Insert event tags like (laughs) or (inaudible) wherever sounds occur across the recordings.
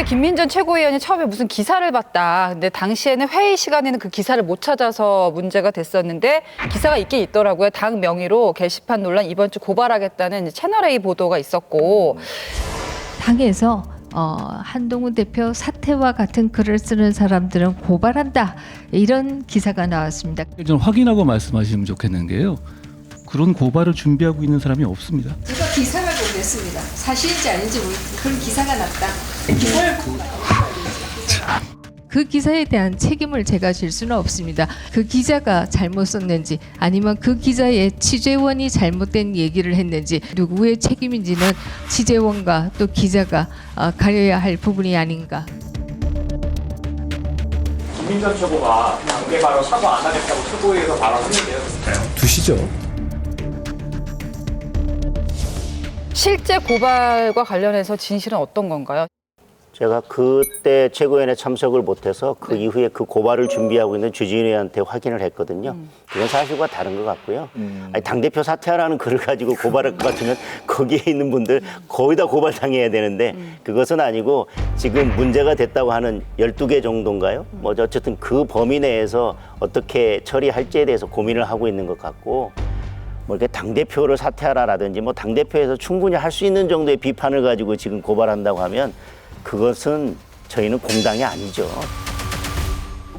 그때 김민전 최고위원이 처음에 무슨 기사를 봤다. 근데 당시에는 회의 시간에는 그 기사를 못 찾아서 문제가 됐었는데 기사가 있긴 있더라고요. 당 명의로 게시판 논란 이번 주 고발하겠다는 이제 채널A 보도가 있었고 당에서 어, 한동훈 대표 사퇴와 같은 글을 쓰는 사람들은 고발한다 이런 기사가 나왔습니다. 좀 확인하고 말씀하시면 좋겠는 게요. 그런 고발을 준비하고 있는 사람이 없습니다. 제가 기사를 보냈습니다. 사실인지 아닌지 모르겠 그런 기사가 났다. 그 기사에 대한 책임을 제가 질 수는 없습니다. 그 기자가 잘못 썼는지 아니면 그 기자의 취재원이 잘못된 얘기를 했는지 누구의 책임인지는 취재원과 또 기자가 어, 가려야 할 부분이 아닌가. 김민전 최고가 당대 발언 사과 안 하겠다고 최고위에서 발언했는데요. 두시죠. 실제 고발과 관련해서 진실은 어떤 건가요? 제가 그때 최고위원회 참석을 못해서 그 이후에 그 고발을 준비하고 있는 주진우한테 확인을 했거든요. 그건 사실과 다른 것 같고요. 아니, 당대표 사퇴하라는 (laughs) 글을 가지고 고발할 것 같으면 거기에 있는 분들 거의 다 고발당해야 되는데 그것은 아니고 지금 문제가 됐다고 하는 12개 정도인가요? 뭐 어쨌든 그 범위 내에서 어떻게 처리할지에 대해서 고민을 하고 있는 것 같고 뭐 이렇게 당대표를 사퇴하라라든지 뭐 당대표에서 충분히 할 수 있는 정도의 비판을 가지고 지금 고발한다고 하면 그것은 저희는 공당이 아니죠.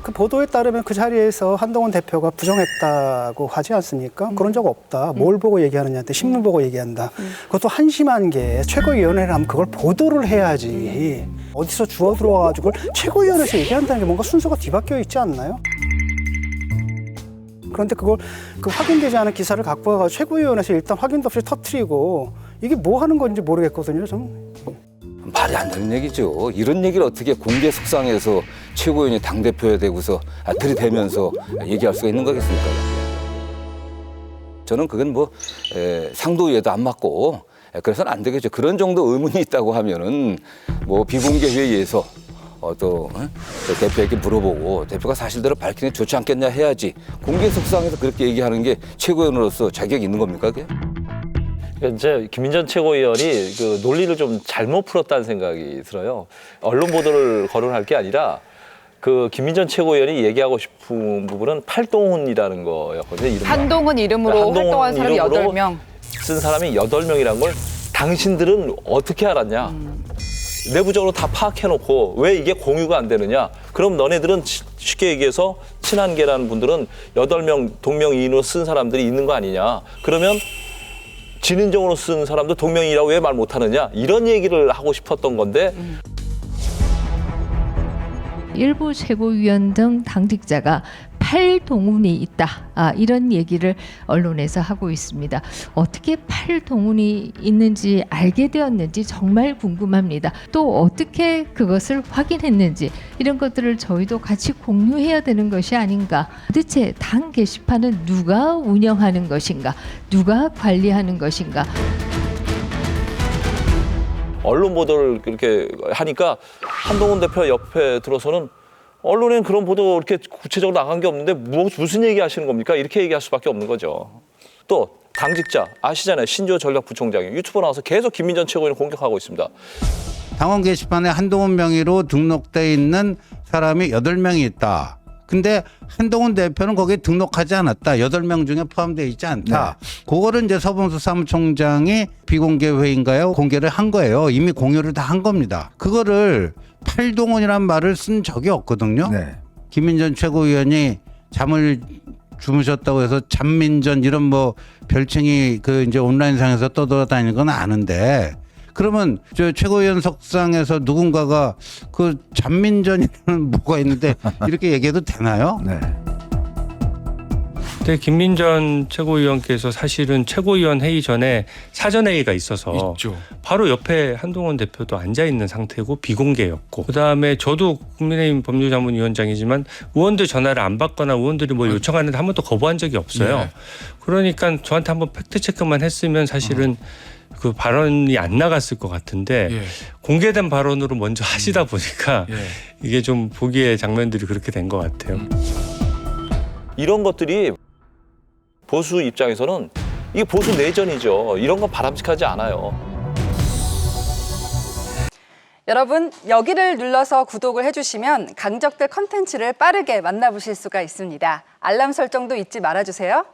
그 보도에 따르면 그 자리에서 한동훈 대표가 부정했다고 하지 않습니까? 그런 적 없다. 뭘 보고 얘기하느냐한테 신문 보고 얘기한다. 그것도 한심한 게 최고위원회라면 그걸 보도를 해야지. 어디서 주워 들어와가지고 최고위원회에서 얘기한다는 게 뭔가 순서가 뒤바뀌어 있지 않나요? 그런데 그걸 그 확인되지 않은 기사를 갖고 와가지고 최고위원회에서 일단 확인도 없이 터트리고 이게 뭐 하는 건지 모르겠거든요. 좀. 말이 안 되는 얘기죠. 이런 얘기를 어떻게 공개 속상해서 최고위원이 당대표에 대고서 아, 들이대면서 얘기할 수가 있는 거겠습니까? 저는 그건 뭐 에, 상도위에도 안 맞고 에, 그래서는 안 되겠죠. 그런 정도 의문이 있다고 하면은 뭐 비공개 회의에서 어, 또 어? 저 대표에게 물어보고 대표가 사실대로 밝히는 게 좋지 않겠냐 해야지 공개 속상해서 그렇게 얘기하는 게 최고위원으로서 자격이 있는 겁니까? 그게? 이제 김민전 최고위원이 그 논리를 좀 잘못 풀었다는 생각이 들어요. 언론 보도를 거론할 게 아니라 그 김민전 최고위원이 얘기하고 싶은 부분은 팔동훈이라는 거였거든요. 이른바. 한동훈 이름으로 한동훈 활동한 사람이 이름으로 여덟 명 쓴 사람이 여덟 명이란걸 당신들은 어떻게 알았냐? 내부적으로 다 파악해놓고 왜 이게 공유가 안 되느냐? 그럼 너네들은 치- 쉽게 얘기해서 친한계라는 분들은 여덟 명 동명이인으로 쓴 사람들이 있는 거 아니냐? 그러면 진인정으로 쓴 사람도 동명이라고 왜 말 못하느냐? 이런 얘기를 하고 싶었던 건데 일부 최고위원 등 당직자가 팔동훈이 있다. 아, 이런 얘기를 언론에서 하고 있습니다. 어떻게 팔동훈이 있는지 알게 되었는지 정말 궁금합니다. 또 어떻게 그것을 확인했는지 이런 것들을 저희도 같이 공유해야 되는 것이 아닌가. 도대체 당 게시판은 누가 운영하는 것인가? 누가 관리하는 것인가? 언론 보도를 그렇게 하니까 한동훈 대표 옆에 들어서는 언론엔 그런 보도 이렇게 구체적으로 나간 게 없는데 뭐, 무슨 얘기 하시는 겁니까? 이렇게 얘기할 수밖에 없는 거죠. 또 당직자 아시잖아요. 신조 전략부총장이 유튜브 나와서 계속 김민전 최고위원 공격하고 있습니다. 당원 게시판에 한동훈 명의로 등록돼 있는 사람이 여덟 명이 있다. 근데 한동훈 대표는 거기에 등록하지 않았다. 여덟 명 중에 포함되어 있지 않다. 그거를 이제 서범수 사무총장이 비공개 회의인가요? 공개를 한 거예요. 이미 공유를 다 한 겁니다. 그거를 팔동훈이란 말을 쓴 적이 없거든요. 네. 김민전 최고위원이 잠을 주무셨다고 해서 잠민전 이런 뭐 별칭이 그 이제 온라인상에서 떠돌아다니는 건 아는데 그러면 저 최고위원 석상에서 누군가가 그 잠민전이라는 (laughs) 뭐가 있는데 이렇게 얘기해도 되나요? 네. 그때 김민전 최고위원께서 사실은 최고위원 회의 전에 사전 회의가 있어서 바로 옆에 한동훈 대표도 앉아 있는 상태고 비공개였고 그다음에 저도 국민의힘 법률자문위원장이지만 의원들 전화를 안 받거나 의원들이 뭐 요청하는데 한 번도 거부한 적이 없어요. 그러니까 저한테 한번 팩트 체크만 했으면 사실은 그 발언이 안 나갔을 것 같은데 공개된 발언으로 먼저 하시다 보니까 이게 좀 보기에 장면들이 그렇게 된 것 같아요. 이런 것들이 보수 입장에서는 이게 보수 내전이죠. 이런 건 바람직하지 않아요. 여러분 여기를 눌러서 구독을 해주시면 강적들 컨텐츠를 빠르게 만나보실 수가 있습니다. 알람 설정도 잊지 말아주세요.